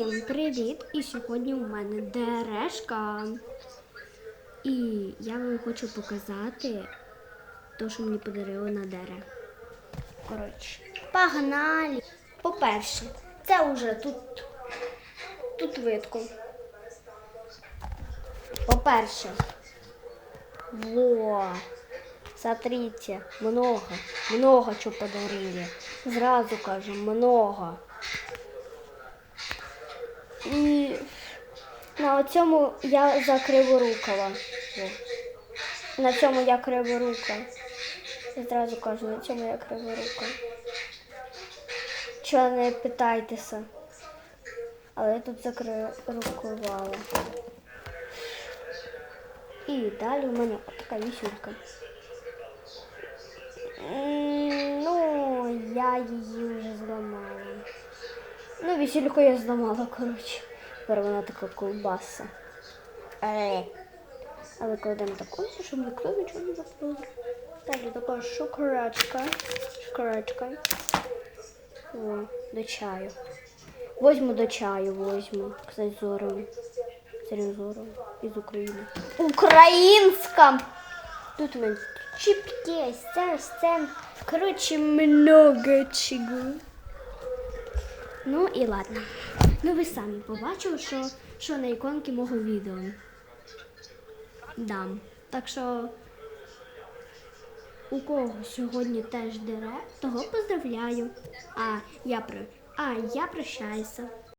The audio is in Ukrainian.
Всім привіт! І сьогодні у мене дерешка. І я вам хочу показати те, що мені подарили на дере. Коротше, погнали! По-перше, це вже тут, тут видко. По-перше, во, смотрите, много, много чого подарили. Зразу кажу, много. На цьому я за криворукава. О. На цьому я криворука. Я зразу кажу, на цьому я криворука. Чого не питайтеся. Але я тут закрирукувала. І далі у мене така вісюлька. Ну, я її вже зламала. Ну, весельку я зламала, коротше. Тепер вона така ковбаса. Е. Але кладемо таку, щоб ніхто нічого не запомнив. Далі така шоколадка. Шоколадка. О, до чаю. Возьму до чаю, возьму. Кстати, Зорову. Сергій Зоров із України. Українська! Тут у мене чіпки, це, це. Коротше, много чого. Ну і ладно. Ну ви самі побачили, що, що на іконці мого відео. Дам. Так що у кого сьогодні теж дере, того поздравляю. А я про а я прощаюся.